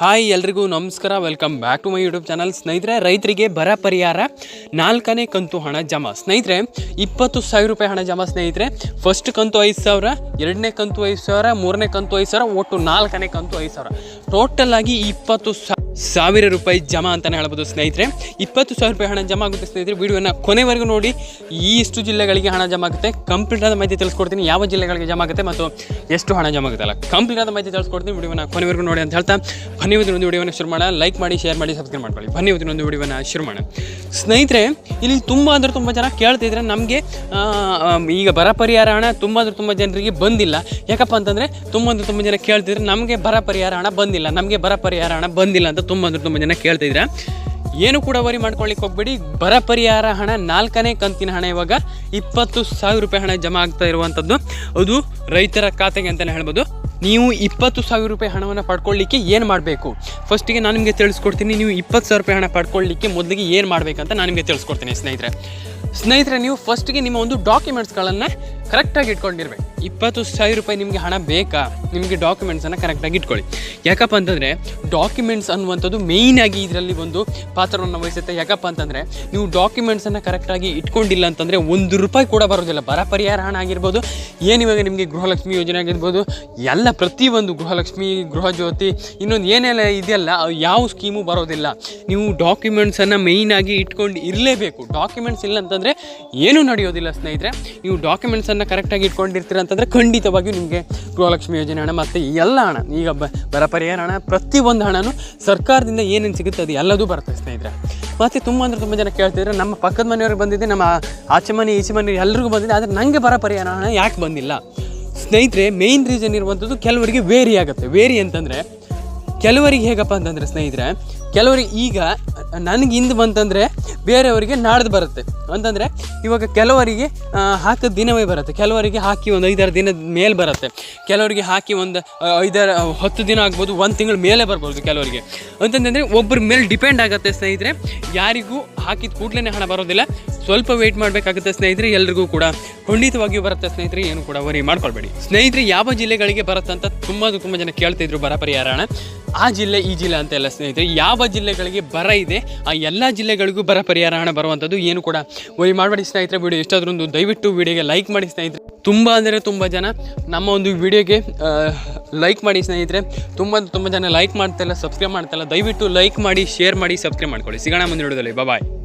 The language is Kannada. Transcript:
ಹಾಯ್ ಎಲ್ರಿಗೂ ನಮಸ್ಕಾರ. Welcome back to my YouTube channel ಸ್ನೇಹಿತರೆ, ರೈತರಿಗೆ ಬರ ಪರಿಹಾರ ನಾಲ್ಕನೇ ಕಂತು ಹಣ ಜಮಾ. ಸ್ನೇಹಿತರೆ, ಇಪ್ಪತ್ತು ಸಾವಿರ ರೂಪಾಯಿ ಹಣ ಜಮಾ ಸ್ನೇಹಿತರೆ. ಫಸ್ಟ್ ಕಂತು ಐದು ಸಾವಿರ, ಎರಡನೇ ಕಂತು ಐದು ಸಾವಿರ, ಮೂರನೇ ಕಂತು ಐದು ಸಾವಿರ, ಒಟ್ಟು ನಾಲ್ಕನೇ ಕಂತು ಐದು ಸಾವಿರ. ಟೋಟಲ್ ಆಗಿ ಇಪ್ಪತ್ತು ಸಾ- ಸಾವಿರ ರೂಪಾಯಿ ಜಮಾ ಅಂತಲೇ ಹೇಳ್ಬೋದು ಸ್ನೇಹಿತರೆ. ಇಪ್ಪತ್ತು ಸಾವಿರ ರೂಪಾಯಿ ಹಣ ಜಮಾ ಆಗುತ್ತೆ ಸ್ನೇಹಿತರೆ. ವಿಡಿಯೋನ ಕೊನೆವರೆಗೂ ನೋಡಿ. ಈ ಇಷ್ಟು ಜಿಲ್ಲೆಗಳಿಗೆ ಹಣ ಜಮಾ ಆಗುತ್ತೆ. ಕಂಪ್ಲೀಟ್ ಆದ ಮಾಹಿತಿ ತಿಳಿಸ್ಕೊಡ್ತೀನಿ. ಯಾವ ಜಿಲ್ಲೆಗಳಿಗೆ ಜಮಾ ಆಗುತ್ತೆ ಮತ್ತು ಎಷ್ಟು ಹಣ ಜಮಾ ಆಗುತ್ತೆ ಅಲ್ಲ ಕಂಪ್ಲೀಟ್ ಆದ ಮಾಹಿತಿ ತಿಳಿಸ್ಕೊಡ್ತೀನಿ. ವಿಡಿಯೋನ ಕೊನೆವರೆಗೂ ನೋಡಿ ಅಂತ ಹೇಳ್ತಾ. ಬನ್ನಿ ಒಂದು ವಿಡಿಯೋನ ಶುರು ಮಾಡೋಣ. ಲೈಕ್ ಮಾಡಿ ಶೇರ್ ಮಾಡಿ ಸಬ್ಸ್ಕ್ರೈಬ್ ಮಾಡ್ಕೊಳ್ಳಿ. ಬನ್ನಿ ಒಂದು ವಿಡಿಯೋನ ಶುರು ಮಾಡೋಣ. ಸ್ನೇಹಿತರೆ, ಇಲ್ಲಿ ತುಂಬ ಅಂದರೆ ತುಂಬ ಜನ ಕೇಳ್ತಿದ್ರೆ ನಮಗೆ ಈಗ ಬರ ಪರಿಹಾರ ಹಣ ತುಂಬ ಅಂದರೆ ತುಂಬ ಜನರಿಗೆ ಬಂದಿಲ್ಲ. ಯಾಕಪ್ಪ ಅಂತಂದರೆ ತುಂಬ ಅಂದರೆ ತುಂಬ ಜನ ಕೇಳ್ತಿದ್ರೆ ನಮಗೆ ಬರ ಪರಿಹಾರ ಹಣ ಬಂದಿಲ್ಲ. ನಮಗೆ ಬರ ಪರಿಹಾರ ಹಣ ಬಂದಿಲ್ಲ ಅಂತ ತುಂಬ ಅಂದ್ರೆ ತುಂಬ ಜನ ಕೇಳ್ತಿದ್ರೆ ಏನು ಕೂಡ ವರಿ ಮಾಡ್ಕೊಳ್ಳಿಕ್ಕೆ ಹೋಗ್ಬೇಡಿ. ಬರ ಪರಿಹಾರ ಹಣ, ನಾಲ್ಕನೇ ಕಂತಿನ ಹಣ ಇವಾಗ ಇಪ್ಪತ್ತು ಸಾವಿರ ರೂಪಾಯಿ ಹಣ ಜಮಾ ಆಗ್ತಾ ಇರುವಂಥದ್ದು ಅದು ರೈತರ ಖಾತೆಗೆ ಅಂತಲೇ ಹೇಳ್ಬೋದು. ನೀವು ಇಪ್ಪತ್ತು ಸಾವಿರ ರೂಪಾಯಿ ಹಣವನ್ನು ಪಡ್ಕೊಳ್ಳಿಕ್ಕೆ ಏನು ಮಾಡಬೇಕು? ಫಸ್ಟಿಗೆ ನಾನು ನಿಮಗೆ ತಿಳಿಸ್ಕೊಡ್ತೀನಿ, ನೀವು ಇಪ್ಪತ್ತು ಸಾವಿರ ರೂಪಾಯಿ ಹಣ ಪಡ್ಕೊಳ್ಳಿಕ್ಕೆ ಮೊದಲಿಗೆ ಏನು ಮಾಡಬೇಕಂತ ನಾನು ನಿಮಗೆ ತಿಳಿಸ್ಕೊಡ್ತೀನಿ ಸ್ನೇಹಿತರೆ. ಸ್ನೇಹಿತರೆ, ನೀವು ಫಸ್ಟಿಗೆ ನಿಮ್ಮ ಒಂದು ಡಾಕ್ಯುಮೆಂಟ್ಸ್ಗಳನ್ನು ಕರೆಕ್ಟಾಗಿ ಇಟ್ಕೊಂಡಿರ್ಬೇಕು. ಇಪ್ಪತ್ತು ಸಾವಿರ ರೂಪಾಯಿ ನಿಮಗೆ ಹಣ ಬೇಕಾ? ನಿಮಗೆ ಡಾಕ್ಯುಮೆಂಟ್ಸನ್ನು ಕರೆಕ್ಟಾಗಿ ಇಟ್ಕೊಳ್ಳಿ. ಯಾಕಪ್ಪ ಅಂತಂದರೆ ಡಾಕ್ಯುಮೆಂಟ್ಸ್ ಅನ್ನುವಂಥದ್ದು ಮೇಯ್ನಾಗಿ ಇದರಲ್ಲಿ ಒಂದು ಪಾತ್ರವನ್ನು ವಹಿಸುತ್ತೆ. ಯಾಕಪ್ಪ ಅಂತಂದರೆ, ನೀವು ಡಾಕ್ಯುಮೆಂಟ್ಸನ್ನು ಕರೆಕ್ಟಾಗಿ ಇಟ್ಕೊಂಡಿಲ್ಲ ಅಂತಂದರೆ ಒಂದು ರೂಪಾಯಿ ಕೂಡ ಬರೋದಿಲ್ಲ. ಬರ ಪರಿಹಾರ ಹಣ ಆಗಿರ್ಬೋದು, ಏನು ನಿಮಗೆ ಗೃಹಲಕ್ಷ್ಮಿ ಯೋಜನೆ ಆಗಿರ್ಬೋದು, ಎಲ್ಲ ಪ್ರತಿಯೊಂದು ಗೃಹಲಕ್ಷ್ಮಿ, ಗೃಹಜ್ಯೋತಿ, ಇನ್ನೊಂದು ಏನೆಲ್ಲ ಇದೆಯಲ್ಲ ಯಾವ ಸ್ಕೀಮು ಬರೋದಿಲ್ಲ. ನೀವು ಡಾಕ್ಯುಮೆಂಟ್ಸನ್ನು ಮೇಯ್ನಾಗಿ ಇಟ್ಕೊಂಡು ಇರಲೇಬೇಕು. ಡಾಕ್ಯುಮೆಂಟ್ಸ್ ಇಲ್ಲ ಅಂತಂದರೆ ಏನೂ ನಡೆಯೋದಿಲ್ಲ ಸ್ನೇಹಿತರೆ. ನೀವು ಡಾಕ್ಯುಮೆಂಟ್ಸನ್ನು ಕರೆಕ್ಟಾಗಿ ಇಟ್ಕೊಂಡಿರ್ತೀರ ಅಂತಂದರೆ ಖಂಡಿತವಾಗಿಯೂ ನಿಮಗೆ ಗೃಹಲಕ್ಷ್ಮಿ ಯೋಜನೆ ಹಣ ಮತ್ತು ಎಲ್ಲ ಹಣ. ಈಗ ಬರ ಪರಿಹಾರ ಹಣ ಪ್ರತಿಯೊಂದು ಹಣನೂ ಸರ್ಕಾರದಿಂದ ಏನೇನು ಸಿಗುತ್ತೆ ಅದು ಎಲ್ಲದೂ ಬರುತ್ತೆ ಸ್ನೇಹಿತರೆ. ಮತ್ತು ತುಂಬ ಅಂದರೆ ತುಂಬ ಜನ ಕೇಳ್ತಿದ್ರೆ ನಮ್ಮ ಪಕ್ಕದ ಮನೆಯವ್ರಿಗೆ ಬಂದಿದೆ ನಮ್ಮ ಆಚೆ ಮನೆ, ಈಚೆ ಮನೆ ಎಲ್ರಿಗೂ ಬಂದಿದೆ ಆದರೆ ನನಗೆ ಬರ ಪರಿಹಾರ ಹಣ ಯಾಕೆ ಬಂದಿಲ್ಲ? ಸ್ನೇಹಿತರೆ ಮೇಯ್ನ್ ರೀಸನ್ ಇರುವಂಥದ್ದು ಕೆಲವರಿಗೆ ವೇರಿ ಆಗುತ್ತೆ. ವೇರಿ ಅಂತಂದರೆ ಕೆಲವರಿಗೆ ಹೇಗಪ್ಪ ಅಂತಂದರೆ ಸ್ನೇಹಿತರೆ, ಕೆಲವರಿಗೆ ಈಗ ನನಗೆ ಹಿಂದೆ ಬಂತಂದರೆ ಬೇರೆಯವರಿಗೆ ನಾಡ್ದು ಬರುತ್ತೆ. ಅಂತಂದರೆ ಇವಾಗ ಕೆಲವರಿಗೆ ಹಾಕಿದ ದಿನವೇ ಬರುತ್ತೆ. ಕೆಲವರಿಗೆ ಹಾಕಿ ಒಂದು ಐದಾರು ದಿನದ ಮೇಲೆ ಬರುತ್ತೆ. ಕೆಲವರಿಗೆ ಹಾಕಿ ಒಂದು ಐದಾರು ಹತ್ತು ದಿನ ಆಗ್ಬೋದು, ಒಂದು ತಿಂಗಳು ಮೇಲೆ ಬರ್ಬೋದು ಕೆಲವರಿಗೆ. ಅಂತಂದರೆ ಒಬ್ಬರ ಮೇಲೆ ಡಿಪೆಂಡ್ ಆಗುತ್ತೆ ಸ್ನೇಹಿತರೆ. ಯಾರಿಗೂ ಹಾಕಿದ ಕೂಡಲೇ ಹಣ ಬರೋದಿಲ್ಲ. ಸ್ವಲ್ಪ ವೆಯ್ಟ್ ಮಾಡಬೇಕಾಗುತ್ತೆ ಸ್ನೇಹಿತರೆ, ಎಲ್ರಿಗೂ ಕೂಡ. ಖಂಡಿತವಾಗಿಯೂ ಬರುತ್ತೆ ಸ್ನೇಹಿತರೆ, ಏನು ಕೂಡ ವರಿ ಮಾಡ್ಕೊಳ್ಬೇಡಿ. ಸ್ನೇಹಿತರೆ, ಯಾವ ಜಿಲ್ಲೆಗಳಿಗೆ ಬರುತ್ತೆ ಅಂತ ತುಂಬ ತುಂಬ ಜನ ಕೇಳ್ತಿದ್ರು ಬರ ಪರಿಹಾರ ಆ ಜಿಲ್ಲೆ, ಈ ಜಿಲ್ಲೆ ಅಂತ ಎಲ್ಲ ಸ್ನೇಹಿತರೆ, ಯಾವ ಜಿಲ್ಲೆಗಳಿಗೆ ಬರ ಇದೆ, ಆ ಎಲ್ಲ ಜಿಲ್ಲೆಗಳಿಗೂ ಬರ ಪರಿಹಾರ ಹಣ ಬರುವಂಥದ್ದು ಏನು ಕೂಡ ವರಿ ಮಾಡಬೇಡಿ ಸ್ನೇಹಿತರೆ, ವಿಡಿಯೋ ಎಷ್ಟಾದ್ರೊಂದು ದಯವಿಟ್ಟು ವಿಡಿಯೋಗೆ ಲೈಕ್ ಮಾಡಿ ಸ್ನೇಹಿತರೆ. ತುಂಬ ಅಂದರೆ ತುಂಬ ಜನ ನಮ್ಮ ಒಂದು ವಿಡಿಯೋಗೆ ಲೈಕ್ ಮಾಡಿ ಸ್ನೇಹಿತರೆ. ತುಂಬ ತುಂಬ ಜನ ಲೈಕ್ ಮಾಡ್ತಾಯಿಲ್ಲ ಸಬ್ಸ್ಕ್ರೈಬ್ ಮಾಡ್ತಾಯಿಲ್ಲ ದಯವಿಟ್ಟು ಲೈಕ್ ಮಾಡಿ ಶೇರ್ ಮಾಡಿ ಸಬ್ಸ್ಕ್ರೈಬ್ ಮಾಡ್ಕೊಳ್ಳಿ. ಸಿಗೋಣ ಮುಂದೆ ವಿಡಿಯೋದಲ್ಲಿ. ಬಾಯ್